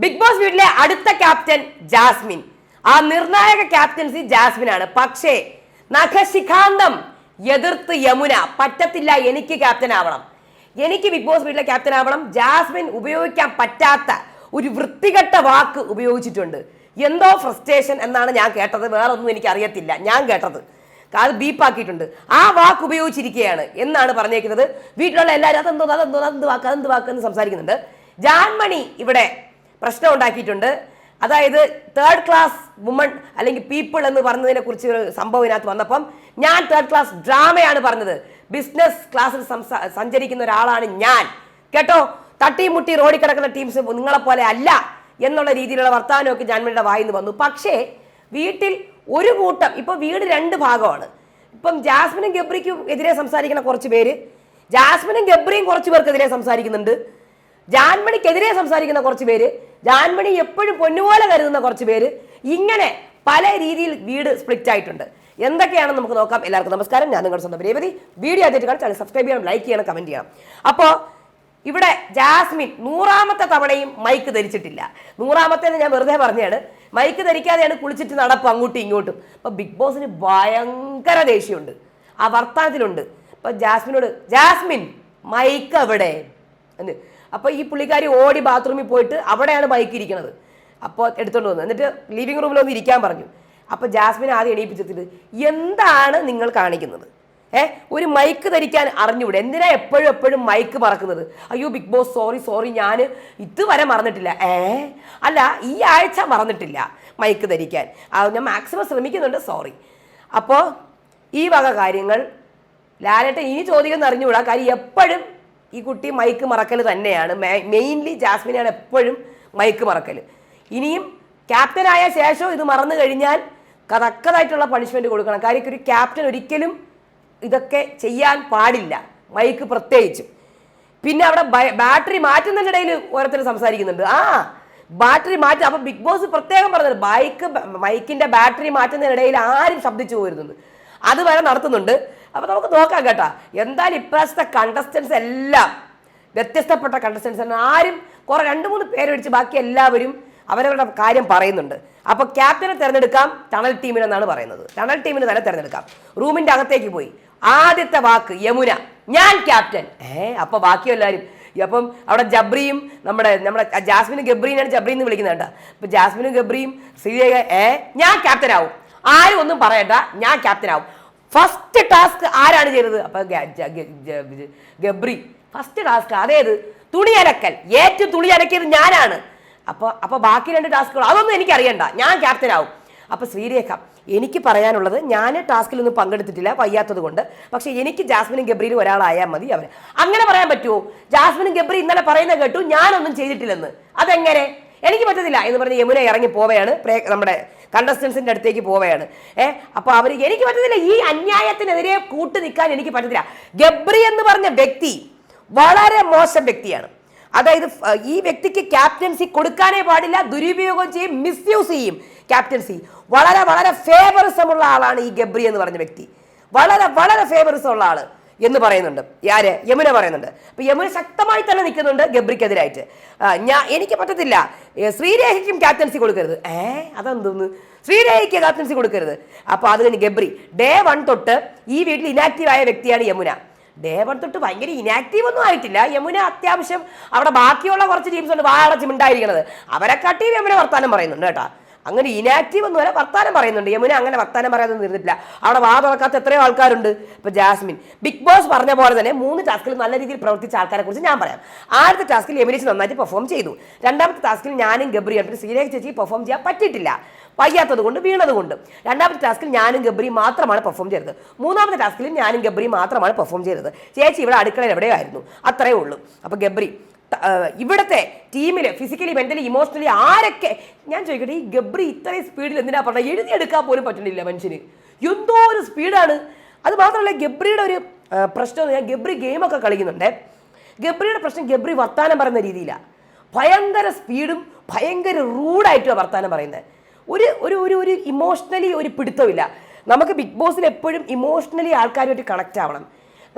Big Boss വീട്ടിലെ അടുത്ത captain Jasmine. ആ നിർണായക ക്യാപ്റ്റൻസി ജാസ്മിൻ ആണ് പക്ഷേ നഖശിഖാന്തം എതിർത്ത് യമുന. പറ്റത്തില്ല എനിക്ക് ക്യാപ്റ്റൻ ആവണം എനിക്ക് ബിഗ് ബോസ് വീട്ടിലെ ക്യാപ്റ്റൻ ആവണം ജാസ്മിൻ ഉപയോഗിക്കാൻ പറ്റാത്ത ഒരു വൃത്തികെട്ട വാക്ക് ഉപയോഗിച്ചിട്ടുണ്ട്. എന്തോ ഫ്രസ്ട്രേഷൻ എന്നാണ് ഞാൻ കേട്ടത്. വേറൊന്നും എനിക്ക് അറിയത്തില്ല ഞാൻ കേട്ടത്. അത് ബീപ്പാക്കിയിട്ടുണ്ട്. ആ വാക്ക് ഉപയോഗിച്ചിരിക്കുകയാണ് എന്നാണ് പറഞ്ഞേക്കുന്നത്. വീട്ടിലുള്ള എല്ലാവരും അതെന്തോ അതെന്തോ അതെന്ത് വാക്ക് അതെന്ത് വാക്ക് എന്ന് സംസാരിക്കുന്നുണ്ട്. ജാൻമണി ഇവിടെ പ്രശ്നം ഉണ്ടാക്കിയിട്ടുണ്ട് അതായത് തേർഡ് ക്ലാസ് വുമൺ അല്ലെങ്കിൽ പീപ്പിൾ എന്ന് പറഞ്ഞതിനെ കുറിച്ച് ഒരു സംഭവം ഇതിനകത്ത് വന്നപ്പം ഞാൻ തേർഡ് ക്ലാസ് ഡ്രാമയാണ് പറഞ്ഞത്. ബിസിനസ് ക്ലാസ്സിൽ സഞ്ചരിക്കുന്ന ഒരാളാണ് ഞാൻ. കേട്ടോ? തട്ടിമുട്ടി റോഡിൽ കിടക്കുന്ന ടീംസ് നിങ്ങളെ പോലെ അല്ല എന്നുള്ള രീതിയിലുള്ള വർത്തമാനമൊക്കെ ജാൻമണിയുടെ വായിന്ന് വന്നു. പക്ഷേ വീട്ടിൽ ഒരു കൂട്ടം ഇപ്പൊ വീട് രണ്ട് ഭാഗമാണ്. ഇപ്പം ജാസ്മിനും ഗബ്രിക്കും എതിരെ സംസാരിക്കുന്ന കുറച്ച് പേര് ജാസ്മിനും ഗബ്രിയും കുറച്ച് പേർക്കെതിരെ സംസാരിക്കുന്നുണ്ട്. ജാൻമണിക്കെതിരെ സംസാരിക്കുന്ന കുറച്ച് പേര് ജാൻമണി എപ്പോഴും പൊന്നുപോലെ കരുതുന്ന കുറച്ച് പേര് ഇങ്ങനെ പല രീതിയിൽ വീട് സ്പ്ലിറ്റ് ആയിട്ടുണ്ട്. എന്തൊക്കെയാണെന്ന് നമുക്ക് നോക്കാം. എല്ലാവർക്കും നമസ്കാരം. ഞാൻ നിങ്ങളുടെ സ്വന്തം രേവതി. വീഡിയോ ആദ്യമായിട്ട് കാണാൻ സബ്സ്ക്രൈബ് ചെയ്യണം ലൈക്ക് ചെയ്യണം കമന്റ് ചെയ്യണം. അപ്പോൾ ഇവിടെ ജാസ്മിൻ നൂറാമത്തെ തവണയും മൈക്ക് ധരിച്ചിട്ടില്ല. നൂറാമത്തെ ഞാൻ വെറുതെ പറഞ്ഞാണ്. മൈക്ക് ധരിക്കാതെയാണ് കുളിച്ചിട്ട് നടപ്പ് അങ്ങോട്ടും ഇങ്ങോട്ടും. അപ്പോൾ ബിഗ് ബോസിന് ഭയങ്കര ദേഷ്യമുണ്ട്. ആ വർത്തമാനത്തിലുണ്ട് അപ്പോൾ ജാസ്മിനോട് ജാസ്മിൻ മൈക്ക് എവിടെ എന്ന് അപ്പൊ ഈ പുള്ളിക്കാരി ഓടി ബാത്റൂമിൽ പോയിട്ട് അവിടെയാണ് ബൈക്ക് ഇരിക്കുന്നത് അപ്പോൾ എടുത്തോണ്ട് വന്നു. എന്നിട്ട് ലിവിംഗ് റൂമിൽ ഒന്ന് ഇരിക്കാൻ പറഞ്ഞു. അപ്പോൾ ജാസ്മിൻ ആദ്യം എണീപ്പിച്ചിട്ട് എന്താണ് നിങ്ങൾ കാണിക്കുന്നത്? ഏ ഒരു മൈക്ക് ധരിക്കാൻ അറിഞ്ഞൂടെ? എന്തിനാ എപ്പോഴും എപ്പോഴും മൈക്ക് മറക്കുന്നത് അയ്യോ ബിഗ് ബോസ് സോറി സോറി ഞാൻ ഇതുവരെ മറന്നിട്ടില്ല. ഏ അല്ല ഈ ആഴ്ച മറന്നിട്ടില്ല മൈക്ക് ധരിക്കാൻ. ഞാൻ മാക്സിമം ശ്രമിക്കുന്നുണ്ട് സോറി അപ്പോൾ ഈ വക കാര്യങ്ങൾ ലാലേട്ടൻ ചോദ്യം ചോദിക്കുന്ന അറിഞ്ഞുകൂടാ? കാര്യം എപ്പോഴും ഈ കുട്ടി മൈക്ക് മറക്കൽ തന്നെയാണ്. മെയിൻലി ജാസ്മിനാണ് എപ്പോഴും മൈക്ക് മറക്കൽ. ഇനിയും ക്യാപ്റ്റനായ ശേഷം ഇത് മറന്നു കഴിഞ്ഞാൽ കതക്കതായിട്ടുള്ള പണിഷ്മെന്റ് കൊടുക്കണം. കാര്യം ഒരു ക്യാപ്റ്റൻ ഒരിക്കലും ഇതൊക്കെ ചെയ്യാൻ പാടില്ല. മൈക്ക് പ്രത്യേകിച്ചും. പിന്നെ അവിടെ ബാറ്ററി മാറ്റുന്നതിനിടയിൽ ഓരോരുത്തർ സംസാരിക്കുന്നുണ്ട്. ആ ബാറ്ററി മാറ്റി അപ്പൊ ബിഗ് ബോസ് പ്രത്യേകം പറഞ്ഞത് ബൈക്ക് മൈക്കിന്റെ ബാറ്ററി മാറ്റുന്നതിനിടയിൽ ആരും ശബ്ദിച്ചു പോയിരുന്നത് അത് വരെ നടത്തുന്നുണ്ട്. അപ്പൊ നമുക്ക് നോക്കാം കേട്ടോ. എന്തായാലും ഇപ്രാവശ്യത്തെ കണ്ടസ്റ്റൻസ് എല്ലാം വ്യത്യസ്തപ്പെട്ട കണ്ടസ്റ്റൻസ് ആണ് ആരും കുറെ രണ്ട് മൂന്ന് പേര് പിടിച്ച് ബാക്കി എല്ലാവരും അവരവരുടെ കാര്യം പറയുന്നുണ്ട്. അപ്പോൾ ക്യാപ്റ്റനെ തിരഞ്ഞെടുക്കാം ടണൽ ടീമിനെന്നാണ് പറയുന്നത്. ടണൽ ടീമിന് തന്നെ തിരഞ്ഞെടുക്കാം. റൂമിന്റെ അകത്തേക്ക് പോയി. ആദ്യത്തെ വാക്ക് യമുന. ഞാൻ ക്യാപ്റ്റൻ ഏ അപ്പൊ ബാക്കി എല്ലാവരും അപ്പം അവിടെ ജബ്രിയും നമ്മുടെ നമ്മുടെ ജാസ്മിനും ഗബ്രീനാണ് ജബ്രി എന്ന് വിളിക്കുന്നത് കേട്ടോ. അപ്പൊ ജാസ്മിനും ഗബ്രിയും ശ്രീരേഖ ഏ ഞാൻ ക്യാപ്റ്റൻ ആവും. ആരും ഒന്നും പറയണ്ട ഞാൻ ക്യാപ്റ്റൻ ആവും. ഫസ്റ്റ് ടാസ്ക് ആരാണ് ചെയ്തത്? അപ്പൊ ഗ- ജ- ഗ- ഗബ്രി. ഫസ്റ്റ് ടാസ്ക് അതേത്? തുണി അലക്കൽ. ഏറ്റവും തുണി അലക്കിയത് ഞാനാണ്. അപ്പൊ അപ്പൊ ബാക്കി രണ്ട് ടാസ്കുകൾ അതൊന്നും എനിക്ക് അറിയണ്ട. ഞാൻ ക്യാപ്റ്റൻ ആവും. അപ്പൊ ശ്രീരേഖ എനിക്ക് പറയാനുള്ളത് ഞാൻ ടാസ്കിലൊന്നും പങ്കെടുത്തിട്ടില്ല വയ്യാത്തത് കൊണ്ട്. പക്ഷെ എനിക്ക് ജാസ്മിനും ഗബ്രിയിലും ഒരാളായാൽ മതി അവർ അങ്ങനെ പറയാൻ പറ്റുമോ ജാസ്മിനും ഗബ്രി ഇന്നലെ പറയുന്നത് കേട്ടു ഞാനൊന്നും ചെയ്തിട്ടില്ലെന്ന്. അതെങ്ങനെ? എനിക്ക് പറ്റത്തില്ല എന്ന് പറഞ്ഞ് യമുന ഇറങ്ങി പോവുകയാണ്. നമ്മുടെ കണ്ടസ്റ്റൻസിന്റെ അടുത്തേക്ക് പോവുകയാണ്. ഏ അപ്പൊ അവർ എനിക്ക് പറ്റത്തില്ല ഈ അന്യായത്തിനെതിരെ കൂട്ടു നിൽക്കാൻ എനിക്ക് പറ്റത്തില്ല. ഗബ്രി എന്ന് പറഞ്ഞ വ്യക്തി വളരെ മോശം വ്യക്തിയാണ്. അതായത് ഈ വ്യക്തിക്ക് ക്യാപ്റ്റൻസി കൊടുക്കാനേ പാടില്ല ദുരുപയോഗം ചെയ്യും മിസ്യൂസ് ചെയ്യും ക്യാപ്റ്റൻസി വളരെ വളരെ ഫേവറിസം ഉള്ള ആളാണ് ഈ ഗബ്രി എന്ന് പറഞ്ഞ വ്യക്തി. വളരെ വളരെ ഫേവറിസം ഉള്ള ആൾ. എന്ന് പറയുന്നുണ്ട്. ആര് യമുന പറയുന്നുണ്ട്. അപ്പൊ യമുന ശക്തമായി തന്നെ നിൽക്കുന്നുണ്ട് ഗബ്രിക്കെതിരായിട്ട്. ഞാൻ എനിക്ക് പറ്റത്തില്ല. ശ്രീരേഖയ്ക്കും ക്യാപ്റ്റൻസി കൊടുക്കരുത്. ഏ അതെന്തോന്ന്? ശ്രീരേഖയ്ക്ക് ക്യാപ്റ്റൻസി കൊടുക്കരുത്. അപ്പൊ അത് കഴിഞ്ഞ് ഗബ്രി ഡേ വൺ തൊട്ട് ഈ വീട്ടിൽ ഇനാക്റ്റീവ് ആയ വ്യക്തിയാണ് യമുന. ഡേ വൺ തൊട്ട് ഭയങ്കര ഇനാക്റ്റീവ് ഒന്നും ആയിട്ടില്ല. യമുന അത്യാവശ്യം അവിടെ ബാക്കിയുള്ള കുറച്ച് ടീംസ് ഉണ്ട്. മിണ്ടായിരിക്കുന്നത് അവരെ കട്ടി യമുന വർത്താനം പറയുന്നുണ്ട് കേട്ടോ. അങ്ങനെ ഇനാക്റ്റീവ് എന്ന് പറയാൻ വർത്താനം പറയുന്നുണ്ട്. യമുന അങ്ങനെ വർത്താനം പറയാതെ നിർന്നിട്ടില്ല അവിടെ വാ തുറക്കാത്ത എത്രയോ ആൾക്കാരുണ്ട്. ഇപ്പൊ ജാസ്മിൻ. ബിഗ് ബോസ് പറഞ്ഞ പോലെ തന്നെ മൂന്ന് ടാസ്കിൽ നല്ല രീതിയിൽ പ്രവർത്തിച്ച ആൾക്കാരെ കുറിച്ച് ഞാൻ പറയാം. ആദ്യത്തെ ടാസ്കിൽ യമുനേച്ച് നന്നായിട്ട് പെർഫോം ചെയ്തു. രണ്ടാമത്തെ ടാസ്കിൽ ഞാനും ഗബ്രിയും പിന്നെ ശ്രീരേഖ ചേച്ചി പെർഫോം ചെയ്യാൻ പറ്റിയിട്ടില്ല. വയ്യാത്തത് കൊണ്ട് വീണത് കൊണ്ട്. രണ്ടാമത്തെ ടാസ്കിൽ ഞാനും ഗബ്രി മാത്രമാണ് പെർഫോം ചെയ്തത്. മൂന്നാമത്തെ ടാസ്കിൽ ഞാനും ഗബ്രി മാത്രമാണ് പെർഫോം ചെയ്തത്. ചേച്ചി ഇവിടെ അടുക്കളയിൽ എവിടെയായിരുന്നു? അത്രേ ഉള്ളൂ. അപ്പൊ ഗബ്രി ഇവിടുത്തെ ടീമിൽ ഫിസിക്കലി മെന്റലി ഇമോഷണലി ആരൊക്കെ ഞാൻ ചോദിക്കട്ടെ ഈ ഗബ്രി ഇത്രയും സ്പീഡിൽ എന്തിനാ പറഞ്ഞത്? എഴുതിയെടുക്കാൻ പോലും പറ്റുന്നില്ല മനുഷ്യന്. എന്തോ ഒരു സ്പീഡാണ് അത് മാത്രമല്ല ഗബ്രിയുടെ ഒരു പ്രശ്നം ഞാൻ ഗബ്രി ഗെയിമൊക്കെ കളിക്കുന്നുണ്ട്. ഗബ്രിയുടെ പ്രശ്നം ഗബ്രി വർത്താനം പറയുന്ന രീതിയിലാണ് ഭയങ്കര സ്പീഡും ഭയങ്കര റൂഡായിട്ടുമാണ് വർത്താനം പറയുന്നത്. ഒരു ഒരു ഒരു ഒരു ഇമോഷണലി ഒരു പിടുത്തമില്ല നമുക്ക് ബിഗ് ബോസിൽ എപ്പോഴും ഇമോഷണലി ആൾക്കാരുമായിട്ട് കണക്റ്റ് ആവണം.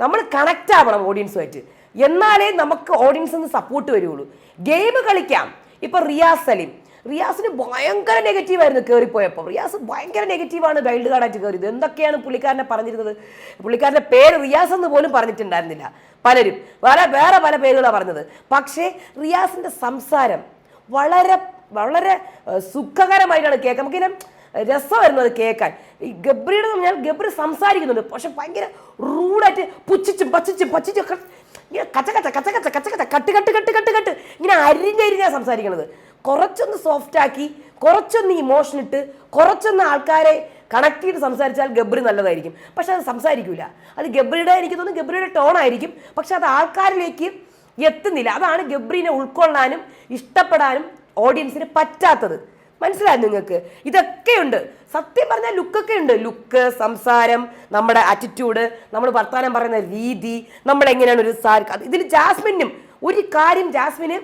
നമ്മൾ കണക്റ്റ് ആവണം ഓഡിയൻസുമായിട്ട് എന്നാലേ നമുക്ക് ഓഡിയൻസിൽ നിന്ന് സപ്പോർട്ട് വരുള്ളൂ. ഗെയിം കളിക്കാം. ഇപ്പൊ റിയാസ് സലീം. റിയാസിന് ഭയങ്കര നെഗറ്റീവ് ആയിരുന്നു കയറിപ്പോയപ്പോൾ റിയാസ് ഭയങ്കര നെഗറ്റീവാണ് വൈൽഡ് കാർഡായിട്ട് കയറിയത് എന്തൊക്കെയാണ് പുള്ളിക്കാരനെ പറഞ്ഞിരുന്നത്? പുള്ളിക്കാരന്റെ പേര് റിയാസ് എന്ന് പോലും പറഞ്ഞിട്ടുണ്ടായിരുന്നില്ല. പലരും. വേറെ വേറെ പല പേരുകളാണ് പറഞ്ഞത്. പക്ഷേ റിയാസിന്റെ സംസാരം വളരെ വളരെ സുഖകരമായിട്ടാണ് കേൾക്കുക നമുക്കിങ്ങനെ രസമായിരുന്നു അത് കേൾക്കാൻ. ഈ ഗബ്രിയുടെ ഞാൻ ഗബ്രി സംസാരിക്കുന്നുണ്ട്. പക്ഷെ ഭയങ്കര റൂഡായിട്ട് പുച്ഛിച്ചും പച്ചിച്ചും പച്ചിച്ചും ഒക്കെ ഇങ്ങനെ കച്ച കച്ച കച്ച കച്ച കച്ച കച്ച cut cut cut cut cut. ഇങ്ങനെ അരിഞ്ഞരിഞ്ഞാ സംസാരിക്കണത്. കുറച്ചൊന്ന് സോഫ്റ്റ് ആക്കി കുറച്ചൊന്ന് ഇമോഷൻ ഇട്ട് കുറച്ചൊന്ന് ആൾക്കാരെ കണക്ട് ചെയ്ത് സംസാരിച്ചാൽ ഗബ്രി നല്ലതായിരിക്കും. പക്ഷെ അത് സംസാരിക്കൂല. അത് ഗബ്രിയുടെ എനിക്ക് തോന്നുന്നു ഗബ്രിയുടെ ടോൺ ആയിരിക്കും. പക്ഷെ അത് ആൾക്കാരിലേക്ക് എത്തുന്നില്ല. അതാണ് ഗബ്രീനെ ഉൾക്കൊള്ളാനും ഇഷ്ടപ്പെടാനും ഓഡിയൻസിന് പറ്റാത്തത്. മനസ്സിലായി നിങ്ങൾക്ക്? ഇതൊക്കെയുണ്ട്. സത്യം പറഞ്ഞാൽ ലുക്കൊക്കെ ഉണ്ട്. ലുക്ക് സംസാരം നമ്മുടെ ആറ്റിറ്റ്യൂഡ് നമ്മൾ വർത്താനം പറയുന്ന രീതി നമ്മൾ എങ്ങനെയാണ് ഒരു സാർ ഇതിൽ ജാസ്മിനും ഒരു കാര്യം ജാസ്മിന്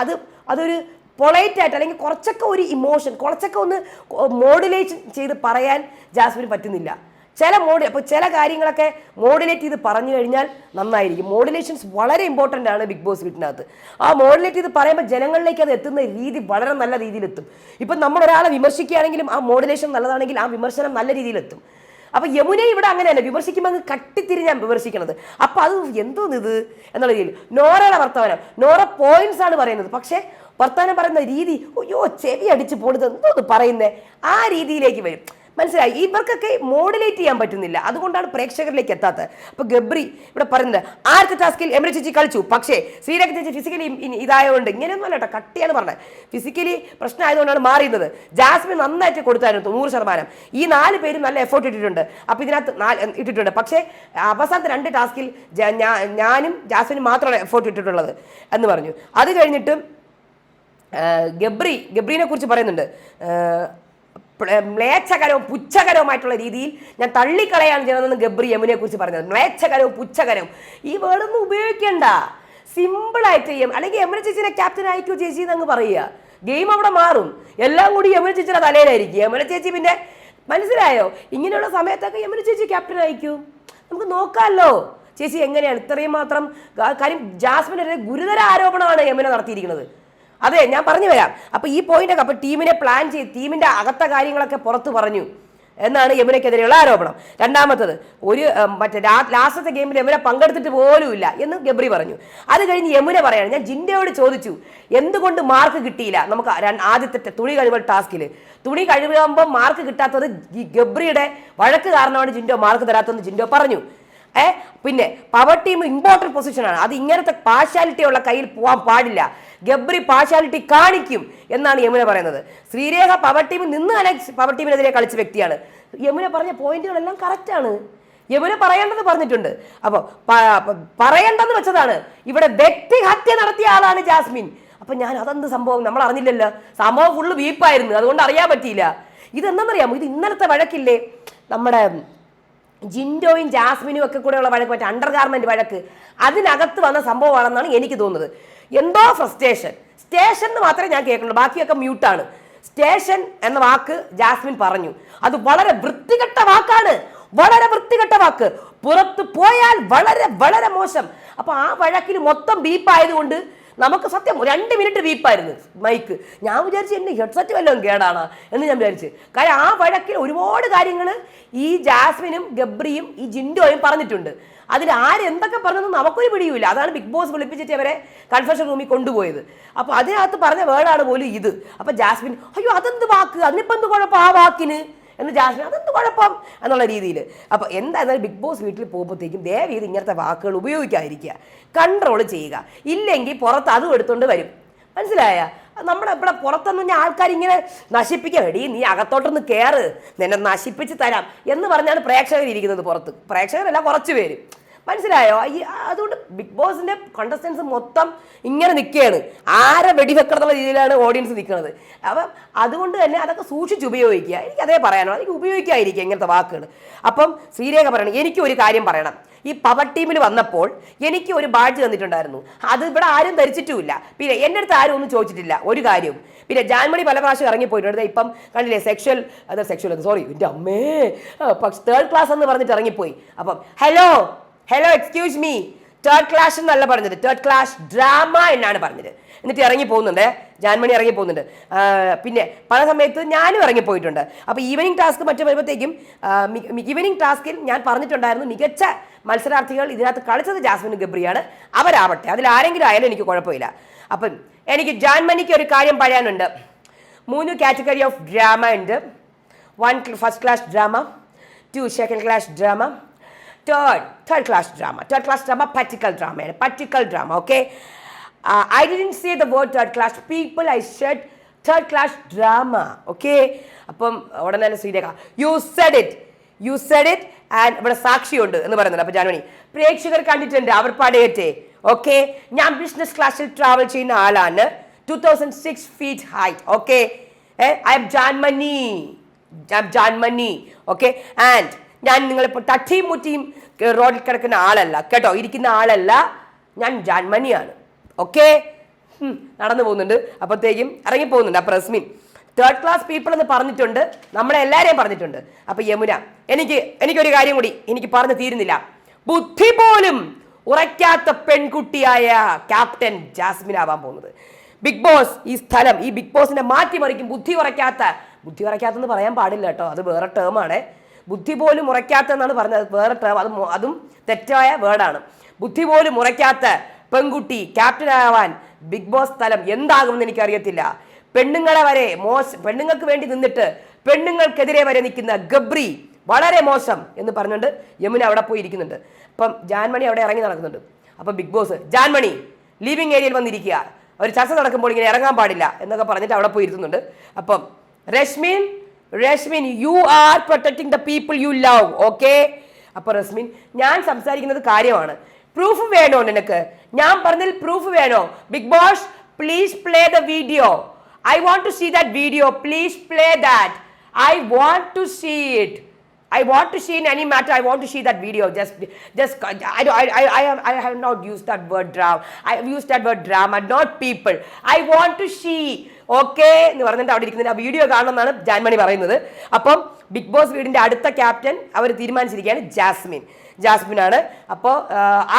അത് അതൊരു പൊളൈറ്റ് ആയിട്ട് അല്ലെങ്കിൽ കുറച്ചൊക്കെ ഒരു ഇമോഷൻ കുറച്ചൊക്കെ ഒന്ന് മോഡുലേഷൻ ചെയ്ത് പറയാൻ ജാസ്മിന് പറ്റുന്നില്ല. ചില മോഡി അപ്പോൾ ചില കാര്യങ്ങളൊക്കെ മോഡുലേറ്റ് ചെയ്ത് പറഞ്ഞു കഴിഞ്ഞാൽ നന്നായിരിക്കും. മോഡുലേഷൻസ് വളരെ ഇമ്പോർട്ടന്റ് ആണ് ബിഗ് ബോസ് വീട്ടിനകത്ത്. ആ മോഡുലേറ്റ് ചെയ്ത് പറയുമ്പോൾ ജനങ്ങളിലേക്ക് അത് എത്തുന്ന രീതി വളരെ നല്ല രീതിയിൽ എത്തും ഇപ്പം നമ്മൾ ഒരാളെ വിമർശിക്കുകയാണെങ്കിലും ആ മോഡുലേഷൻ നല്ലതാണെങ്കിൽ ആ വിമർശനം നല്ല രീതിയിലെത്തും. അപ്പൊ യമുന ഇവിടെ അങ്ങനെയല്ല വിമർശിക്കുമ്പോൾ അങ്ങ് കട്ടിത്തിരിഞ്ഞാണ് വിമർശിക്കുന്നത് അപ്പൊ അത് എന്തോന്ന് ഇത്? എന്നുള്ള രീതിയിൽ. നോറയുടെ വർത്തമാനം. നോറ പോയിന്റ്സ് ആണ് പറയുന്നത്. പക്ഷേ വർത്തമാനം പറയുന്ന രീതി അയ്യോ ചെവി അടിച്ച് പോണത് എന്തോന്ന് പറയുന്നേ? ആ രീതിയിലേക്ക് വരും. മനസ്സിലായി? ഇവർക്കൊക്കെ മോഡുലേറ്റ് ചെയ്യാൻ പറ്റുന്നില്ല. അതുകൊണ്ടാണ് പ്രേക്ഷകരിലേക്ക് എത്താത്തത്. അപ്പൊ ഗബ്രി ഇവിടെ പറയുന്നത് ആദ്യത്തെ ടാസ്കിൽ എമിരി ചേച്ചി കളിച്ചു. പക്ഷേ ശ്രീരേഖ ചേച്ചി ഫിസിക്കലി ഇതായതുകൊണ്ട് ഇങ്ങനെയൊന്നും അല്ല കേട്ടോ കട്ടിയാണ് പറഞ്ഞത്. ഫിസിക്കലി പ്രശ്നമായതുകൊണ്ടാണ് മാറിയുന്നത് ജാസ്മിൻ നന്നായിട്ട് കൊടുത്തായിരുന്നു നൂറ് ശതമാനം. ഈ നാല് പേരും നല്ല എഫേർട്ട് ഇട്ടിട്ടുണ്ട്. അപ്പൊ ഇതിനകത്ത് നാല് ഇട്ടിട്ടുണ്ട്. പക്ഷേ അവസാനത്തെ രണ്ട് ടാസ്കിൽ ഞാനും ജാസ്മിനും മാത്രമാണ് എഫേർട്ട് ഇട്ടിട്ടുള്ളത് എന്ന് പറഞ്ഞു. അത് കഴിഞ്ഞിട്ട് ഗബ്രി ഗബ്രീനെ കുറിച്ച് പറയുന്നുണ്ട് മ്ലേച്ഛകരവും പുച്ഛകരവുമായിട്ടുള്ള രീതിയിൽ ഞാൻ തള്ളിക്കളയാണ് ചെയ്യുന്നതെന്ന് ഗബ്രി യമുനെ കുറിച്ച് പറഞ്ഞത്. മ്ലേച്ഛകരവും പുച്ഛകരവും. ഈ വേർഡൊന്നും ഉപയോഗിക്കണ്ട. സിമ്പിളായിട്ട് ചെയ്യും അല്ലെങ്കിൽ യമുന ചേച്ചിനെ ക്യാപ്റ്റൻ ആയിക്കോ ചേച്ചി എന്നങ്ങ് പറയുക. ഗെയിം അവിടെ മാറും. എല്ലാം കൂടി യമുന ചേച്ചിയുടെ തലയിലായിരിക്കും. യമുന ചേച്ചി പിന്നെ മനസ്സിലായോ? ഇങ്ങനെയുള്ള സമയത്തൊക്കെ യമുന ചേച്ചി ക്യാപ്റ്റൻ ആയിക്കും നമുക്ക് നോക്കാമല്ലോ ചേച്ചി എങ്ങനെയാണ്? ഇത്രയും മാത്രം കാര്യം ജാസ്മിൻ ഒരു ഗുരുതര ആരോപണമാണ് യമുന നടത്തിയിരിക്കുന്നത്. അതെ ഞാൻ പറഞ്ഞു വരാം. അപ്പൊ ഈ പോയിന്റ് ഒക്കെ അപ്പൊ ടീമിനെ പ്ലാൻ ചെയ്ത് ടീമിന്റെ അകത്ത കാര്യങ്ങളൊക്കെ പുറത്ത് പറഞ്ഞു എന്നാണ് യമുനയ്ക്കെതിരെയുള്ള ആരോപണം. രണ്ടാമത്തത് ഒരു മറ്റേ ലാസ്റ്റത്തെ ഗെയിമിൽ യമുന പങ്കെടുത്തിട്ട് പോലുമില്ല എന്ന് ഗബ്രി പറഞ്ഞു. അത് കഴിഞ്ഞ് യമുന പറയാണ് ഞാൻ ജിൻഡയോട് ചോദിച്ചു എന്തുകൊണ്ട് മാർക്ക് കിട്ടിയില്ല? നമുക്ക് ആദ്യത്തെ തുണി കഴിവൽ ടാസ്കിൽ തുണി കഴിവുമ്പോൾ മാർക്ക് കിട്ടാത്തത് ഗബ്രിയുടെ വഴക്ക് കാരണമാണ് ജിൻഡോ മാർക്ക് തരാത്തതെന്ന് ജിൻഡോ പറഞ്ഞു. ഏ? പിന്നെ പവർ ടീം ഇമ്പോർട്ടന്റ് പൊസിഷനാണ് അത് ഇങ്ങനത്തെ പാർഷ്യാലിറ്റി ഉള്ള കയ്യിൽ പോകാൻ പാടില്ല. ഗബ്രി പാർഷ്യാലിറ്റി കാണിക്കും എന്നാണ് യമുന പറയുന്നത്. ശ്രീരേഖ പവർ ടീമിൽ നിന്ന് തന്നെ പവർ ടീമിനെതിരെ കളിച്ച വ്യക്തിയാണ്. യമുന പറഞ്ഞ പോയിന്റുകളെല്ലാം കറക്റ്റാണ് യമുന പറയേണ്ടത് പറഞ്ഞിട്ടുണ്ട്. അപ്പോൾ പറയേണ്ടെന്ന് വെച്ചതാണ്. ഇവിടെ വ്യക്തിഹത്യ നടത്തിയ ആളാണ് ജാസ്മിൻ. അപ്പൊ ഞാൻ അതെന്ത് സംഭവം? നമ്മൾ അറിഞ്ഞില്ലല്ലോ. സംഭവം ഫുള്ള് വീപ്പായിരുന്നു അതുകൊണ്ട് അറിയാൻ പറ്റിയില്ല. ഇതെന്താണെന്നറിയാമോ ഇത് ഇന്നലത്തെ വഴക്കില്ലേ? നമ്മുടെ ജിൻഡോയും ജാസ്മിനും ഒക്കെ കൂടെയുള്ള വഴക്ക് മറ്റേ അണ്ടർ ഗാർമെന്റ് വഴക്ക് അതിനകത്ത് വന്ന സംഭവമാണെന്നാണ് എനിക്ക് തോന്നുന്നത്. എന്തോ ഫ്രസ്ട്രേഷൻ സ്റ്റേഷൻ എന്ന് മാത്രമേ ഞാൻ കേൾക്കുള്ളൂ ബാക്കിയൊക്കെ മ്യൂട്ടാണ് സ്റ്റേഷൻ എന്ന വാക്ക് ജാസ്മിൻ പറഞ്ഞു. അത് വളരെ വൃത്തികെട്ട വാക്കാണ്. വളരെ വൃത്തികെട്ട വാക്ക്. പുറത്ത് പോയാൽ വളരെ വളരെ മോശം. അപ്പൊ ആ വഴക്കിൽ മൊത്തം ബീപ്പായതുകൊണ്ട് നമുക്ക് സത്യം രണ്ട് മിനിറ്റ് വീപ്പായിരുന്നു മൈക്ക് ഞാൻ വിചാരിച്ചു എന്റെ ഹെഡ്സെറ്റ് വല്ലതും കേടാണ് എന്ന് ഞാൻ വിചാരിച്ചു. കാര്യം ആ വഴക്കിൽ ഒരുപാട് കാര്യങ്ങൾ ഈ ജാസ്മിനും ഗബ്രിയും ഈ ജിൻഡോയും പറഞ്ഞിട്ടുണ്ട്. അതിൽ ആര് എന്തൊക്കെ പറഞ്ഞതെന്ന് നമുക്കൊരു പിടിയുമില്ല. അതാണ് ബിഗ് ബോസ് വിളിപ്പിച്ചിട്ട് അവരെ കൺഫെഷൻ റൂമിൽ കൊണ്ടുപോയത്. അപ്പോൾ അതിനകത്ത് പറഞ്ഞ വേർഡാണ് പോലും ഇത്. അപ്പോൾ ജാസ്മിൻ അയ്യോ അതെന്ത് വാക്ക്? അതിനിപ്പോൾ എന്ത് കുഴപ്പം ആ വാക്കിന്? എന്ന് ജാസ്മിൻ അതെന്ത് കുഴപ്പം? എന്നുള്ള രീതിയിൽ. അപ്പോൾ എന്തായാലും ബിഗ് ബോസ് വീട്ടിൽ പോകുമ്പോഴത്തേക്കും ദയവ് ചെയ്ത് ഇങ്ങനത്തെ വാക്കുകൾ ഉപയോഗിക്കാതിരിക്കുക. കൺട്രോൾ ചെയ്യുക. ഇല്ലെങ്കിൽ പുറത്ത് അതും എടുത്തുകൊണ്ട് വരും. മനസ്സിലായ? നമ്മുടെ ഇവിടെ പുറത്തൊന്നും ഞാൻ ആൾക്കാർ ഇങ്ങനെ നശിപ്പിക്കാം എടീ നീ അകത്തോട്ടൊന്ന് കയറ് നിന്നെ നശിപ്പിച്ച് തരാം എന്ന് പറഞ്ഞാണ് പ്രേക്ഷകർ ഇരിക്കുന്നത് പുറത്ത്. പ്രേക്ഷകരല്ല കുറച്ച് പേര്. മനസ്സിലായോ? ഈ അതുകൊണ്ട് ബിഗ് ബോസിന്റെ കണ്ടസ്റ്റൻസ് മൊത്തം ഇങ്ങനെ നിൽക്കുകയാണ്. ആരെ വെടിവെക്കണം എന്നുള്ള രീതിയിലാണ് ഓഡിയൻസ് നിൽക്കുന്നത്. അപ്പം അതുകൊണ്ട് തന്നെ അതൊക്കെ സൂക്ഷിച്ച് ഉപയോഗിക്കുക. എനിക്ക് അതേ പറയാനോ എനിക്ക് ഉപയോഗിക്കാതിരിക്കുക ഇങ്ങനത്തെ വാക്കുകൾ അപ്പം ശ്രീരേഖ പറയണം. എനിക്ക് ഒരു കാര്യം പറയണം. ഈ പവർ ടീമിൽ വന്നപ്പോൾ എനിക്ക് ഒരു ബാഡ്ജ് തന്നിട്ടുണ്ടായിരുന്നു. അത് ഇവിടെ ആരും ധരിച്ചിട്ടുമില്ല. പിന്നെ എന്റെ അടുത്ത് ആരും ഒന്നും ചോദിച്ചിട്ടില്ല. ഒരു കാര്യവും. പിന്നെ ജാൻമണി പല പ്രാവശ്യം ഇറങ്ങിപ്പോയിട്ടുണ്ട്. ഇപ്പം കണ്ടില്ലേ സെക്ഷൽ അത് സെക്ഷൽ സോറി എന്റെ അമ്മേ. പക്ഷേ തേർഡ് ക്ലാസ് എന്ന് പറഞ്ഞിട്ട് ഇറങ്ങിപ്പോയി. അപ്പം hello hello excuse me third class എന്നല്ല പറഞ്ഞത്. തേർഡ് ക്ലാസ് ഡ്രാമ എന്നാണ് പറഞ്ഞത്. എന്നിട്ട് ഇറങ്ങി പോകുന്നുണ്ട്. ജാൻമണി ഇറങ്ങി പോകുന്നുണ്ട്. പിന്നെ പല സമയത്ത് ഞാനും ഇറങ്ങി പോയിട്ടുണ്ട്. അപ്പോൾ ഈവനിങ് ടാസ്ക് മറ്റു വരുമ്പോഴത്തേക്കും ഈവനിങ് ടാസ്കിൽ ഞാൻ പറഞ്ഞിട്ടുണ്ടായിരുന്നു മികച്ച മത്സരാർത്ഥികൾ ഇതിനകത്ത് കളിച്ചത് ജാസ്മിൻ ഗബ്രിയാണ്. അവരാവട്ടെ. അതിൽ ആരെങ്കിലും ആയാലും എനിക്ക് കുഴപ്പമില്ല. അപ്പം എനിക്ക് ജാൻമണിക്ക് ഒരു കാര്യം പറയാനുണ്ട്. മൂന്ന് കാറ്റഗറി ഓഫ് ഡ്രാമ ഉണ്ട്. One first class drama two second class drama third class drama. Third class drama particle drama. Particle drama okay? Uh, i didn't say the word third class. People i said third class drama okay? അപ്പം ഉടനെ തന്നെ Sreerekha you said it you said it and ഇവിടെ സാക്ഷിയുണ്ട് എന്ന് പറയുന്നുണ്ട്. അപ്പൊ ജാനുവണി പ്രേക്ഷകർ കണ്ടിട്ടുണ്ട്. അവർ പടയട്ടെ ഓക്കെ ഞാൻ ബിസിനസ് ക്ലാസ്സിൽ ട്രാവൽ ചെയ്യുന്ന ആളാണ്. Two thousand six feet height okay I'm Janmoni. Janmoni okay and ഞാൻ നിങ്ങളിപ്പോൾ തട്ടിയും മുറ്റിയും റോഡിൽ കിടക്കുന്ന ആളല്ല. കേട്ടോ? ഇരിക്കുന്ന ആളല്ല. ഞാൻ ജാൻമണിയാണ്. ഓക്കെ? നടന്നു പോകുന്നുണ്ട്. അപ്പോഴത്തേക്കും ഇറങ്ങി പോകുന്നുണ്ട് അപ്പൊ റസ്മിൻ തേർഡ് ക്ലാസ് പീപ്പിൾ എന്ന് പറഞ്ഞിട്ടുണ്ട്. നമ്മളെ എല്ലാവരെയും പറഞ്ഞിട്ടുണ്ട്. അപ്പൊ യമുന എനിക്ക് എനിക്കൊരു കാര്യം കൂടി എനിക്ക് പറഞ്ഞു തീരുന്നില്ല. ബുദ്ധി പോലും ഉറയ്ക്കാത്ത പെൺകുട്ടിയായ ക്യാപ്റ്റൻ ജാസ്മിൻ ആവാൻ പോകുന്നത്. ബിഗ് ബോസ് ഈ സ്ഥലം ഈ ബിഗ് ബോസിനെ മാറ്റിമറിക്കും ബുദ്ധി ഉറയ്ക്കാത്ത. ബുദ്ധി ഉറയ്ക്കാത്തെന്ന് പറയാൻ പാടില്ല കേട്ടോ. അത് വേറെ ടേമാണ് ബുദ്ധി പോലും ഉറയ്ക്കാത്ത എന്നാണ് പറഞ്ഞത്. വേറെ ടേം അത് അതും തെറ്റായ വേർഡാണ്. ബുദ്ധി പോലും ഉറയ്ക്കാത്ത പെൺകുട്ടി ക്യാപ്റ്റൻ ആവാൻ ബിഗ് ബോസ് സ്ഥലം എന്താകുമെന്ന് എനിക്കറിയത്തില്ല. പെണ്ണുങ്ങളെ വരെ മോശ പെണ്ണുങ്ങൾക്ക് വേണ്ടി നിന്നിട്ട് പെണ്ണുങ്ങൾക്കെതിരെ വരെ നിൽക്കുന്ന ഗബ്രി വളരെ മോശം എന്ന് പറഞ്ഞുകൊണ്ട് യമുന അവിടെ പോയി ഇരിക്കുന്നുണ്ട്. അപ്പം ജാൻമണി അവിടെ ഇറങ്ങി നടക്കുന്നുണ്ട്. അപ്പം ബിഗ് ബോസ് ജാൻമണി ലിവിംഗ് ഏരിയയിൽ വന്നിരിക്കുക. ഒരു ചർച്ച നടക്കുമ്പോൾ ഇങ്ങനെ ഇറങ്ങാൻ പാടില്ല എന്നൊക്കെ പറഞ്ഞിട്ട് അവിടെ പോയി ഇരുത്തുന്നുണ്ട്. അപ്പം Resmin Resmin you are protecting the people you love okay അപ്പൊ റസ്മിൻ ഞാൻ സംസാരിക്കുന്നത് കാര്യമാണ് പ്രൂഫ് വേണോ നിനക്ക് ഞാൻ പറഞ്ഞതിൽ പ്രൂഫ് വേണോ Big Boss please play the video I want to see that video please play that I want to see it in any matter. I want to see that video. Just, just. I, I, I, I, have, I have not used that word drama. I have used that word drama, not people. I want to see. Okay എന്ന് പറഞ്ഞിട്ട് അവിടെ ഇരിക്കുന്നത് ആ video കാണണമെന്നാണ് Jaanmoni പറയുന്നത്. അപ്പം Bigg boss വീടിന്റെ അടുത്ത captain അവർ തീരുമാനിച്ചിരിക്കുകയാണ് ജാസ്മിൻ. ജാസ്മിൻ ആണ് അപ്പോൾ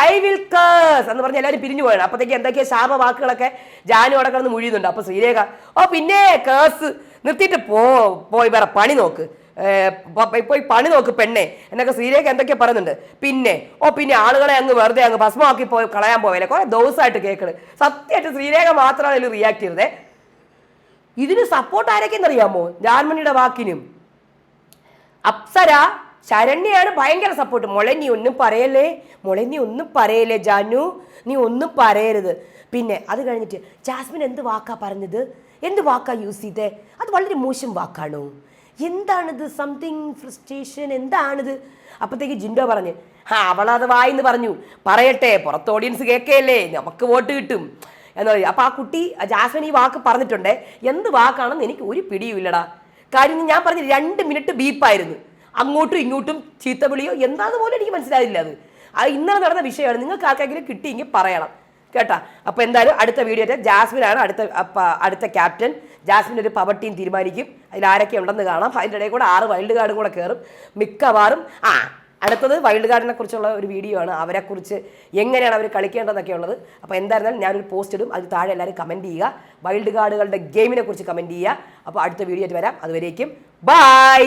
ഐ വിൽ കേസ് എന്ന് പറഞ്ഞ് എല്ലാവരും പിരിഞ്ഞു പോയാണ് അപ്പോഴത്തേക്ക് എന്തൊക്കെയാ ശാപ വാക്കുകളൊക്കെ ജാനു അവിടെ കിടന്ന് മുഴിയുന്നുണ്ട്. അപ്പോൾ ശ്രീരേഖ ഓ പിന്നെ കേസ് നിർത്തിയിട്ട് പോ പോയി വേറെ പണി നോക്ക്. പോയി പണി നോക്ക് പെണ്ണെ. എന്നൊക്കെ ശ്രീരേഖ എന്തൊക്കെ പറയുന്നുണ്ട്. പിന്നെ ഓ പിന്നെ ആളുകളെ അങ്ങ് വെറുതെ അങ്ങ് ഭസ്മമാക്കി പോയി കളയാൻ പോയല്ലേ കുറെ ദിവസമായിട്ട് കേൾക്കണ് സത്യമായിട്ട് ശ്രീരേഖ മാത്രമാണ് ഇതിൽ റിയാക്ട് ചെയ്തത്. ഇതിന് സപ്പോർട്ട് ആരൊക്കെയെന്ന് അറിയാമോ ജാൻമണിയുടെ വാക്കിനും. അപ്സര ശരണ്യാണ് ഭയങ്കര സപ്പോർട്ട് മോളെ നീ ഒന്നും പറയല്ലേ? മോളെ നീ ഒന്നും പറയല്ലേ ജാനു? നീ ഒന്നും പറയരുത്. പിന്നെ അത് കഴിഞ്ഞിട്ട് ജാസ്മിൻ എന്ത് വാക്കാ പറഞ്ഞത്? എന്ത് വാക്കാ യൂസ് ചെയ്തേ? അത് വളരെ മോശം വാക്കാണോ? എന്താണിത്? സംതിങ് ഫ്രസ്ട്രേഷൻ എന്താണിത്? അപ്പോഴത്തേക്ക് ജിൻഡോ പറഞ്ഞ് ആ അവളത് വായിന്ന് പറഞ്ഞു. പറയട്ടെ പുറത്ത് ഓഡിയൻസ് കേൾക്കുകയല്ലേ നമുക്ക് വോട്ട് കിട്ടും. എന്ന് പറയും അപ്പൊ ആ കുട്ടി ജാസ്മിൻ ഈ വാക്ക് പറഞ്ഞിട്ടുണ്ട്. എന്ത് വാക്കാണെന്ന് എനിക്ക് ഒരു പിടിയും ഇല്ലടാ. കാര്യം ഞാൻ പറഞ്ഞ രണ്ട് മിനിറ്റ് ബീപ്പായിരുന്നു. അങ്ങോട്ടും ഇങ്ങോട്ടും ചീത്ത വിളിയോ എന്താന്ന് പോലും എനിക്ക് മനസ്സിലായില്ല അത്. അത് ഇന്നലെ നടന്ന വിഷയമാണ്. നിങ്ങൾക്ക് ആർക്കെങ്കിലും കിട്ടിയെങ്കിൽ പറയണം. കേട്ടാ? അപ്പോൾ എന്തായാലും അടുത്ത വീഡിയോ ജാസ്മിൻ ആണ് അടുത്ത അടുത്ത ക്യാപ്റ്റൻ ജാസ്മിൻ ഒരു പവർ ടീം തീരുമാനിക്കും. അതിൽ ആരൊക്കെ ഉണ്ടെന്ന് കാണാം. അതിന്റെ ഇടയിൽ കൂടെ ആറ് വൈൽഡ് കാർഡും കൂടെ കയറും മിക്കവാറും ആ അടുത്തത് വൈൽഡ് കാർഡിനെ കുറിച്ചുള്ള ഒരു വീഡിയോ ആണ്. അവരെക്കുറിച്ച് എങ്ങനെയാണ് അവർ കളിക്കേണ്ടതെന്നൊക്കെ ഉള്ളത്. അപ്പോൾ എന്തായിരുന്നാലും ഞാനൊരു പോസ്റ്റ് ഇടും. അത് താഴെ എല്ലാവരും കമന്റ് ചെയ്യുക. വൈൽഡ് കാർഡുകളുടെ ഗെയിമിനെ കുറിച്ച് കമന്റ് ചെയ്യുക. അപ്പോൾ അടുത്ത വീഡിയോ ആയിട്ട് വരാം. അതുവരേക്കും ബൈ